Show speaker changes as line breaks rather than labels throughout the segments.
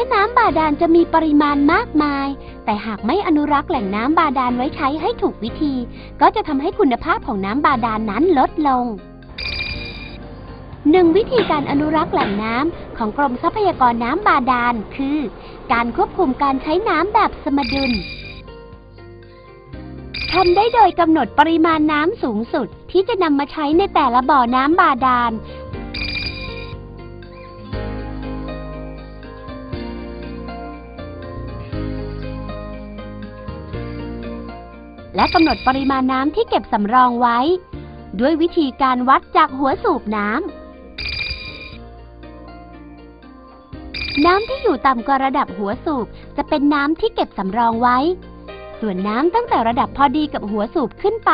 ม้น้ำบาดาลจะมีปริมาณมากมาย แต่หากไม่อนุรักษ์แหล่งน้ำบาดาลไว้ใช้ให้ถูกวิธี ก็จะทำให้คุณภาพของน้ำบาดาลนั้นลดลงหนึ่งวิธีการอนุรักษ์แหล่งน้ำของกรมทรัพยากรน้ำบาดาลคือ การควบคุมการใช้น้ำแบบสมดุลทำได้โดยกำหนดปริมาณน้ำสูงสุดที่จะนำมาใช้ในแต่ละบ่อน้ำบาดาล และกำหนดปริมาณน้ำที่เก็บสำรองไว้ ด้วยวิธีการวัดจากหัวสูบน้ำ น้ำที่อยู่ต่ำกว่าระดับหัวสูบจะเป็นน้ำที่เก็บสำรองไว้ ส่วนน้ำตั้งแต่ระดับพอดีกับหัวสูบขึ้นไป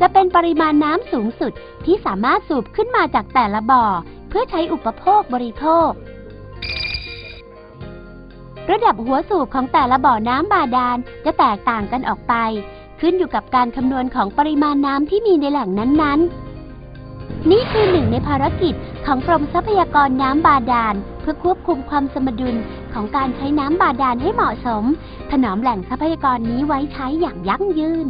จะเป็นปริมาณน้ำสูงสุดที่สามารถสูบขึ้นมาจากแต่ละบ่อ เพื่อใช้อุปโภคบริโภคระดับหัวสูบของแต่ละบ่อน้ำบาดาลจะแตกต่างกันออกไป ขึ้นอยู่กับการคำนวณของปริมาณน้ำที่มีในแหล่งนั้นๆ นี่คือหนึ่งในภารกิจของกรมทรัพยากรน้ำบาดาล เพื่อควบคุมความสมดุลของการใช้น้ำบาดาลให้เหมาะสม ถนอมแหล่งทรัพยากรนี้ไว้ใช้อย่างยั่งยืน